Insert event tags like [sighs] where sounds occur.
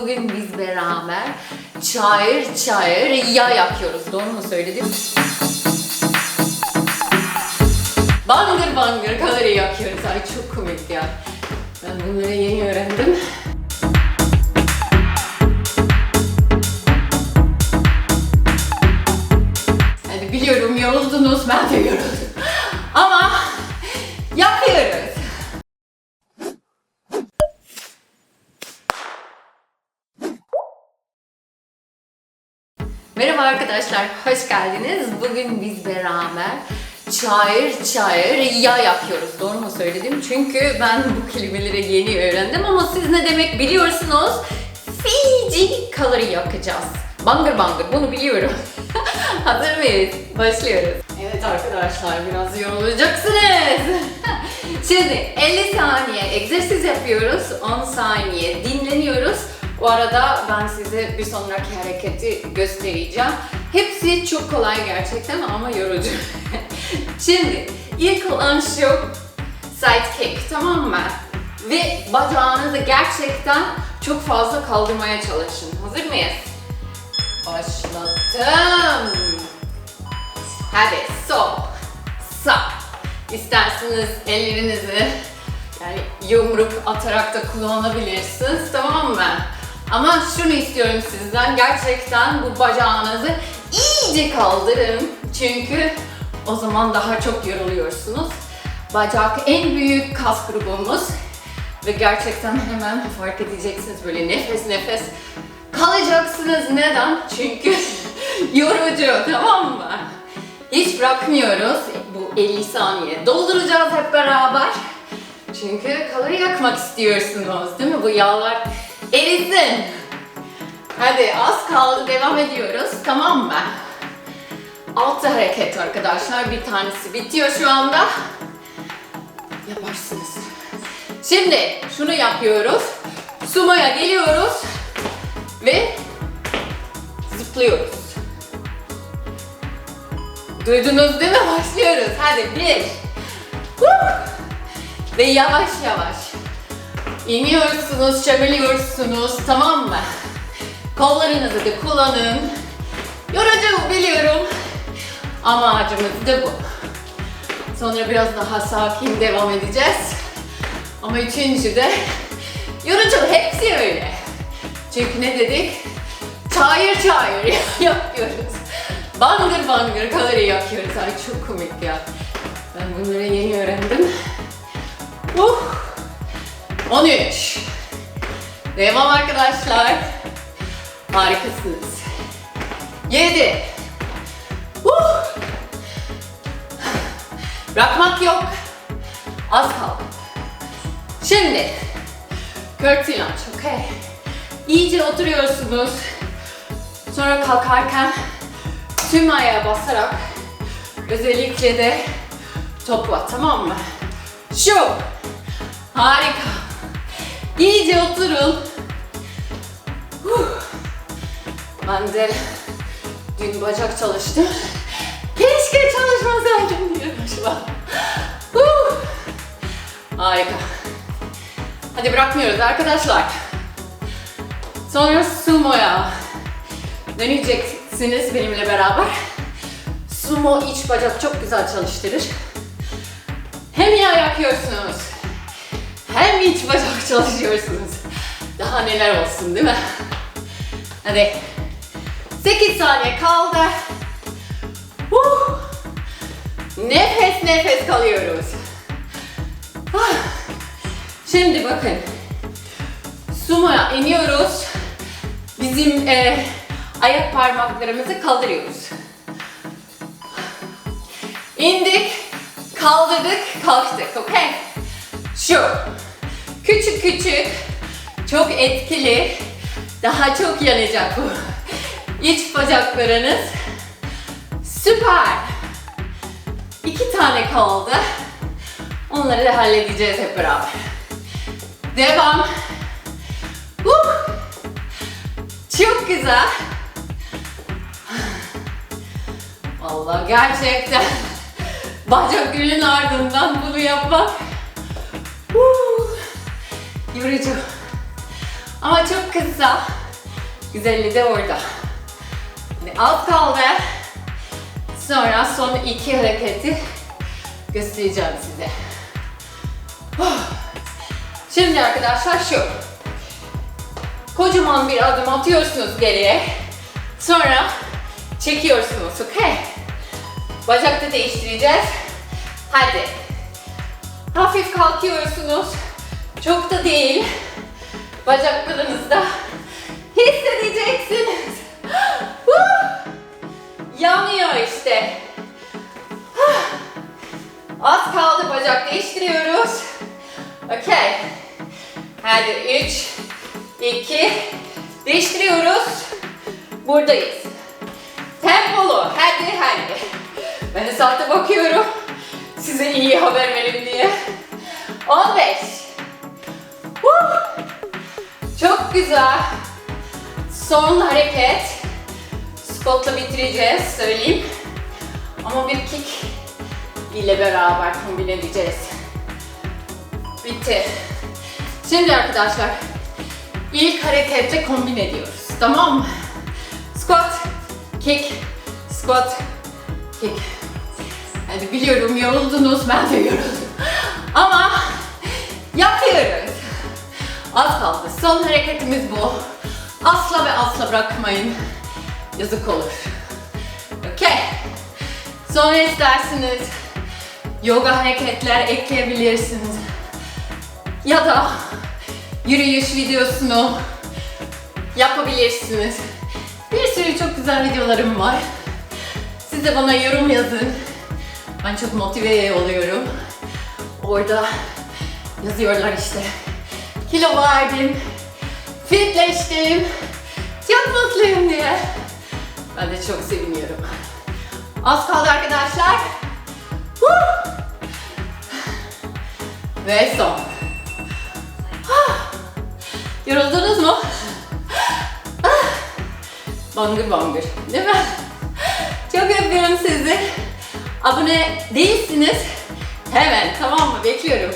Bugün biz beraber çayır çayır yağ yakıyoruz. Doğru mu söyledim? Bangır bangır kalori yakıyoruz. Ay çok komik ya. Ben bunları yeni öğrendim. Merhaba arkadaşlar, hoş geldiniz. Bugün biz beraber çayır çayır yağ yapıyoruz. Doğru mu söyledim? Çünkü ben bu kelimeleri yeni öğrendim ama siz ne demek biliyorsunuz. Fiji kalori yakacağız. Bangır bangır bunu biliyorum. [laughs] Hazır mıyız? Başlıyoruz. Evet arkadaşlar biraz yorulacaksınız. [laughs] Şimdi 50 saniye egzersiz yapıyoruz. 10 saniye dinleniyoruz. Bu arada ben size bir sonraki hareketi göstereceğim. Hepsi çok kolay gerçekten ama yorucu. [laughs] Şimdi ilk olan şu side kick tamam mı? Ve bacağınızı gerçekten çok fazla kaldırmaya çalışın. Hazır mıyız? Başlattım. Hadi sol, sağ. İsterseniz ellerinizi yani yumruk atarak da kullanabilirsiniz tamam mı? Ama şunu istiyorum sizden gerçekten bu bacağınızı iyice kaldırın. Çünkü o zaman daha çok yoruluyorsunuz. Bacak en büyük kas grubumuz ve gerçekten hemen fark edeceksiniz böyle nefes nefes kalacaksınız. Neden? Çünkü [laughs] yorucu tamam mı? Hiç bırakmıyoruz. Bu 50 saniye dolduracağız hep beraber. Çünkü kalori yakmak istiyorsunuz değil mi? Bu yağlar erisin. Hadi az kaldı devam ediyoruz tamam mı? Altı hareket arkadaşlar. Bir tanesi bitiyor şu anda. Yaparsınız. Şimdi şunu yapıyoruz. Sumo'ya geliyoruz ve zıplıyoruz. Duydunuz değil mi? Başlıyoruz. Hadi bir. Ve yavaş yavaş. İniyorsunuz, çömeliyorsunuz. Tamam mı? Kollarınızı da kullanın. Yorucu biliyorum. Ama amacımız da bu. Sonra biraz daha sakin devam edeceğiz. Ama üçüncü de yorucu. Hepsi öyle. Çünkü ne dedik? Çayır çayır [laughs] yapıyoruz. Bangır bangır kalori yakıyoruz. Ay çok komik ya. Ben bunları yeni öğrendim. Uh. 13. Devam arkadaşlar. Harikasınız. 7. Uh. Bırakmak yok. Az kaldı. Şimdi curtsy lunge, okay? İyice oturuyorsunuz. Sonra kalkarken tüm ayağa basarak özellikle de topla tamam mı? Şu. Harika. İyice oturun. Ben de dün bacak çalıştım. Keşke çalışmasaydım diyorum şu an. Harika. Hadi bırakmıyoruz arkadaşlar. Sonra sumo'ya döneceksiniz benimle beraber. Sumo iç bacak çok güzel çalıştırır. Hem yağ yakıyorsunuz, hem iç bacak çalışıyorsunuz. Daha neler olsun değil mi? Hadi. 8 saniye kaldı. Huh. Nefes nefes kalıyoruz. Ah. Şimdi bakın. Sumo'ya iniyoruz. Bizim e, ayak parmaklarımızı kaldırıyoruz. İndik, kaldırdık, kalktık, okey? Şu. Küçük küçük, çok etkili, daha çok yanacak bu. İç bacaklarınız. Süper. İki tane kaldı. Onları da halledeceğiz hep beraber. Devam. Huh. Çok güzel. Vallahi gerçekten bacak günün ardından bunu yapmak yorucu. Ama çok kısa. Güzelliği de orada. Şimdi az kaldı. Sonra son iki hareketi göstereceğim size. Şimdi arkadaşlar şu. Kocaman bir adım atıyorsunuz geriye. Sonra çekiyorsunuz, okey? Bacakta değiştireceğiz. Hadi. Hafif kalkıyorsunuz. Çok da değil. Bacaklarınızda hissedeceksiniz. [gasps] Yanıyor işte. [sighs] Az kaldı bacak değiştiriyoruz. Okey. Hadi 3, 2, değiştiriyoruz. Buradayız. Tempolu. Hadi hadi. Ben de saatte bakıyorum. Size iyi haber verin diye. 15. Çok güzel. Son hareket. Squat'la bitireceğiz söyleyeyim. Ama bir kick ile beraber kombine edeceğiz. Bitti. Şimdi arkadaşlar ilk harekette kombin ediyoruz. Tamam mı? Squat, kick, squat, kick. Hadi biliyorum yoruldunuz, ben de yoruldum. Ama yapıyoruz. Az kaldı. Son hareketimiz bu. Asla ve asla bırakmayın. Yazık olur. Okey. Sonra isterseniz yoga hareketler ekleyebilirsiniz. Ya da yürüyüş videosunu yapabilirsiniz. Bir sürü çok güzel videolarım var. Siz de bana yorum yazın. Ben çok motive oluyorum. Orada yazıyorlar işte. Kilo verdim, fitleştim, çok mutluyum diye. Ben de çok seviniyorum. Az kaldı arkadaşlar. Woo! Ve son. Ah! Yoruldunuz mu? Ah! Bangır bangır. Değil mi? Çok öpüyorum sizi. Abone değilsiniz. Hemen tamam mı? Bekliyorum.